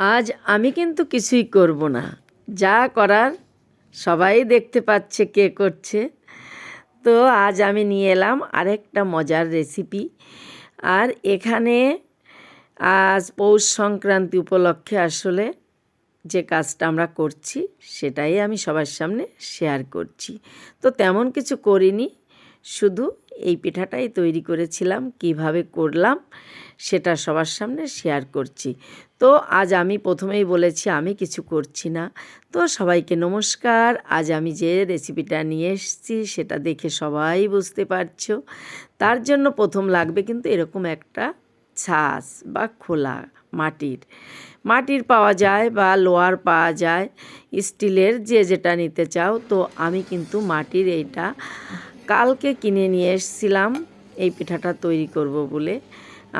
আজ আমি কিন্তু কিছুই করব না। যা করার সবাই দেখতে পাচ্ছে কে করছে। তো আজ আমি নিয়ে এলাম আরেকটা মজার রেসিপি আর এখানে আজ পৌষ সংক্রান্তি উপলক্ষে আসলে যে কাজটা আমরা করছি, সেটাই আমি সবার সামনে শেয়ার করছি। তো তেমন কিছু করিনি শুধু এই পিঠাটাই তৈরি করেছিলাম, কীভাবে করলাম সেটা সবার সামনে শেয়ার করছি। তো আজ আমি প্রথমেই বলেছি আমি কিছু করছি না। তো সবাইকে নমস্কার, আজ আমি যে রেসিপিটা নিয়ে এসেছি সেটা দেখে সবাই বুঝতে পারছ। তার জন্য প্রথম লাগবে কিন্তু এরকম একটা ছাস বা খোলা মাটির। মাটির পাওয়া যায় বা লোয়ার পাওয়া যায়, স্টিলের যে যেটা নিতে চাও, তো আমি কিন্তু মাটির এইটা কালকে কিনে নিয়ে এসেছিলাম, এই পিঠাটা তৈরি করব বলে।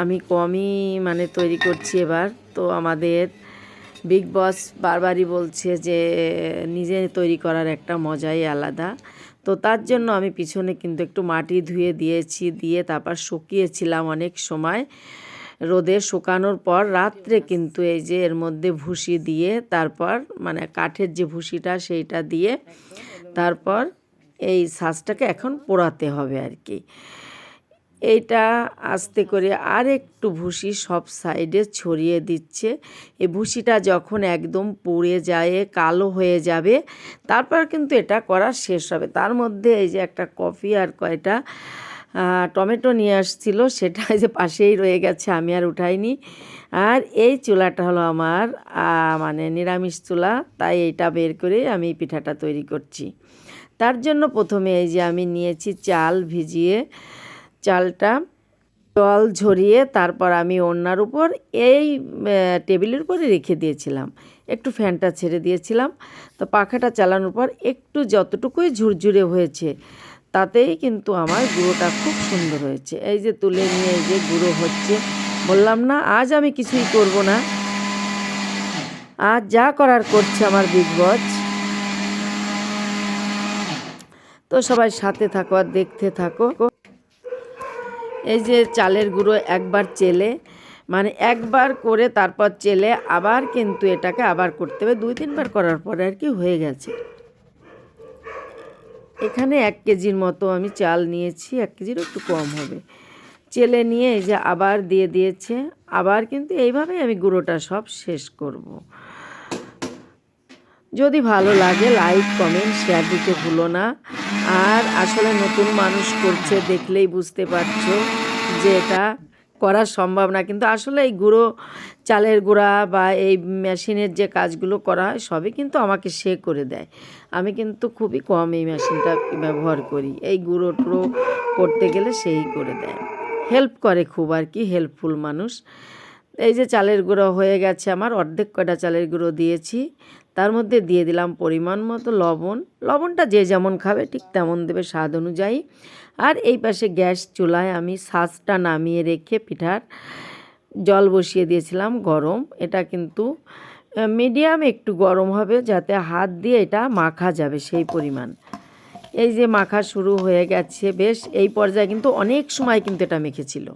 আমি কমই মানে তৈরি করছি এবার। তো আমাদের বিগ বস বারবারই বলছে যে, নিজে তৈরি করার একটা মজাই আলাদা। তো তার জন্য আমি পিছনে কিন্তু একটু মাটি ধুয়ে দিয়েছি, দিয়ে তারপর শুকিয়েছিলাম অনেক সময়। রোদে শুকানোর পর রাত্রে কিন্তু এই যে এর মধ্যে ভুসি দিয়ে তারপর মানে কাঠের যে ভুসিটা সেইটা দিয়ে তারপর এই সাজটাকে এখন পোড়াতে হবে আর কি। এইটা আস্তে করে আর একটু ভুসি সব সাইডে ছড়িয়ে দিচ্ছে। এই ভুসিটা যখন একদম পুড়ে যায়, কালো হয়ে যাবে, তারপর কিন্তু এটা করা শেষ হবে। তার মধ্যে এই যে একটা কফি আর কয়টা টমেটো নিয়ে আসছিল, সেটা যে পাশেই রয়ে গেছে, আমি আর উঠাইনি। আর এই চুলাটা হলো আমার মানে নিরামিষ চুলা, তাই এইটা বের করে আমি পিঠাটা তৈরি করছি। তার জন্য প্রথমে এই যে আমি নিয়েছি চাল ভিজিয়ে, চালটা জল ঝরিয়ে তারপর আমি ওড়নার উপর এই টেবিলের উপরে রেখে দিয়েছিলাম। একটু ফ্যানটা ছেড়ে দিয়েছিলাম। তো পাখাটা চালানোর পর একটু যতটুকুই ঝুরঝুরে হয়েছে, তাতেই কিন্তু আমার গুঁড়োটা খুব সুন্দর হয়েছে। এই যে তুলে নিয়ে যে গুঁড়ো হচ্ছে, বললাম না, আজ আমি কিছুই করব না। আজ যা করার করছে আমার বিগ বস তো সবাই সাথে থাকো আর দেখতে থাকো। এই যে চালের গুঁড়ো একবার চেলে মানে একবার করে তারপর চেলে, আবার কিন্তু এটাকে আবার করতে হবে। দুই তিনবার করার পরে আর কি হয়ে গেছে। এখানে এক কেজির মতো আমি চাল নিয়েছি, এক কেজির একটু কম হবে। চেলে নিয়ে এই যে আবার দিয়ে দিয়েছে, আবার কিন্তু এইভাবেই আমি গুঁড়োটা সব শেষ করব। যদি ভালো লাগে লাইক কমেন্ট শেয়ার দিতে ভুলো না। আর আসলে নতুন মানুষ করছে দেখলেই বুঝতে পারছ যে এটা করা সম্ভব না। কিন্তু আসলে এই গুঁড়ো, চালের গুঁড়া বা এই মেশিনের যে কাজগুলো করা হয়, সবই কিন্তু আমাকে সে করে দেয়। আমি কিন্তু খুবই কম এই মেশিনটা ব্যবহার করি। এই গুঁড়ো টুড়ো করতে গেলে সেই করে দেয়। হেল্প করে খুব আর কি হেল্পফুল মানুষ। এই যে চালের গুঁড়ো হয়ে গেছে আমার, অর্ধেক কয়টা চালের গুঁড়ো দিয়েছি। তার মধ্যে দিয়ে দিলাম পরিমাণ মতো লবণ। লবণটা যে যেমন খাবে ঠিক তেমন দেবে স্বাদ অনুযায়ী। আর এই পাশে গ্যাস চুলায় আমি শ্বাসটা নামিয়ে রেখে পিঠার জল বসিয়ে দিয়েছিলাম গরম। এটা কিন্তু মিডিয়াম একটু গরম হবে যাতে হাত দিয়ে এটা মাখা যাবে সেই পরিমাণ। এই যে মাখা শুরু হয়ে গেছে, বেশ এই পর্যায়ে কিন্তু অনেক সময় কিন্তু এটা মেখেছিল।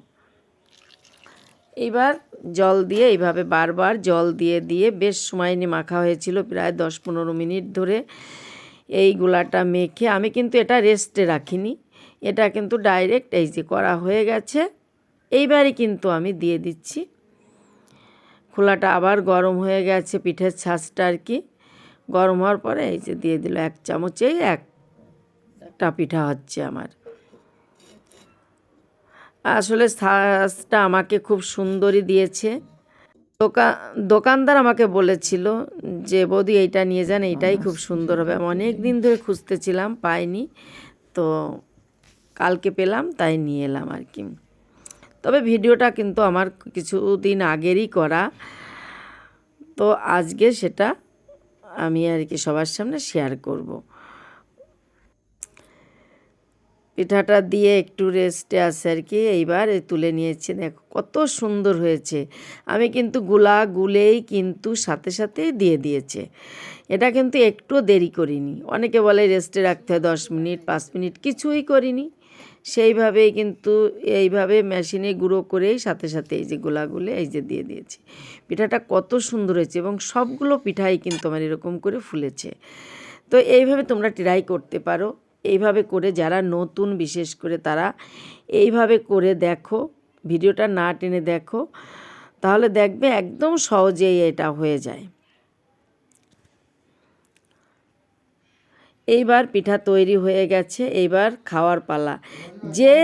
এবার জল দিয়ে এইভাবে বারবার জল দিয়ে দিয়ে বেশ সময় নিয়ে মাখা হয়েছিল, প্রায় দশ পনেরো মিনিট ধরে এই গুলাটা মেখে। আমি কিন্তু এটা রেস্টে রাখিনি। এটা কিন্তু ডাইরেক্ট এই যে করা হয়ে গেছে। এইবারই কিন্তু আমি দিয়ে দিচ্ছি। খোলাটা আবার গরম হয়ে গেছে পিঠের ছাঁচটা আর কি। গরম হওয়ার পরে এই যে দিয়ে দিল এক চামচেই একটা পিঠা হচ্ছে আমার। আসলে শ্বাসটা আমাকে খুব সুন্দরই দিয়েছে। দোকান দোকানদার আমাকে বলেছিল যে, বৌদি, এইটা নিয়ে যান, এইটাই খুব সুন্দর হবে। আমি অনেক দিন ধরে খুঁজতেছিলাম, পাইনি। তো কালকে পেলাম, তাই নিয়ে এলাম আর কি। তবে ভিডিওটা কিন্তু আমার কিছুদিন আগেরই করা। তো আজকে সেটা আমি আর কি সবার সামনে শেয়ার করব। পিঠাটা দিয়ে একটু রেস্টে আছে আর কি, এইবার তুলে নিয়েছি। দেখো কত সুন্দর হয়েছে। আমি কিন্তু গুলা গুলেই কিন্তু সাথে সাথেই দিয়ে দিয়েছে। এটা কিন্তু একটু দেরি করিনি। অনেকে বলে রেস্টে রাখতে হয় দশ মিনিট, পাঁচ মিনিট, কিছুই করিনি। সেইভাবেই কিন্তু এইভাবে মেশিনে গুঁড়ো করেই সাথে সাথে এই যে গোলাগুলো এই যে দিয়ে দিয়েছি। পিঠাটা কত সুন্দর হয়েছে এবং সবগুলো পিঠাই কিন্তু আমার এরকম করে ফুলেছে। তো এইভাবে তোমরা ট্রাই করতে পারো। এইভাবে করে যারা নতুন, বিশেষ করে তারা এইভাবে করে দেখো, ভিডিওটা না টেনে দেখো, তাহলে দেখবে একদম সহজেই এটা হয়ে যায়। এইবার পিঠা তৈরি হয়ে গেছে, এইবার খাওয়ার পালা। যে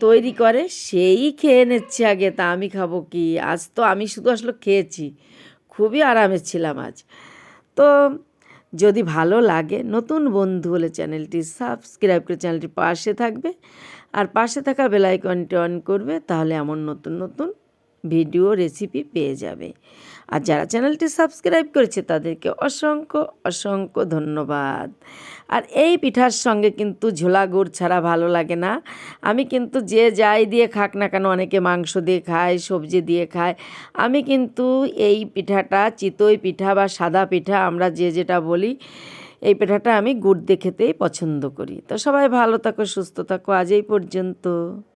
তৈরি করে সেই খেয়ে নিচ্ছে আগে, তা আমি খাব কি? আজ তো আমি শুধু আসলে খেয়েছি, খুবই আরামে ছিলাম আজ। তো যদি ভালো লাগে, নতুন বন্ধু হলে চ্যানেলটি সাবস্ক্রাইব করে চ্যানেলটি পাশে থাকবে। আর পাশে থাকা বেলাইকনটি অন করবে, তাহলে এমন নতুন নতুন ভিডিও রেসিপি পেয়ে যাবে। আর যারা চ্যানেলটি সাবস্ক্রাইব করেছে তাদেরকে অসংখ্য অসংখ্য ধন্যবাদ। আর এই পিঠার সঙ্গে কিন্তু ঝোলা গুড় ছাড়া ভালো লাগে না। আমি কিন্তু যে যাই দিয়ে খাক না কেন অনেকে মাংস দিয়ে খায়, সবজি দিয়ে খায়। আমি কিন্তু এই পিঠাটা, চিতই পিঠা বা সাদা পিঠা আমরা যে যেটা বলি, এই পিঠাটা আমি গুড় দিয়ে খেতেই পছন্দ করি। তো সবাই ভালো থাকো, সুস্থ থাকো। আজ এই পর্যন্ত।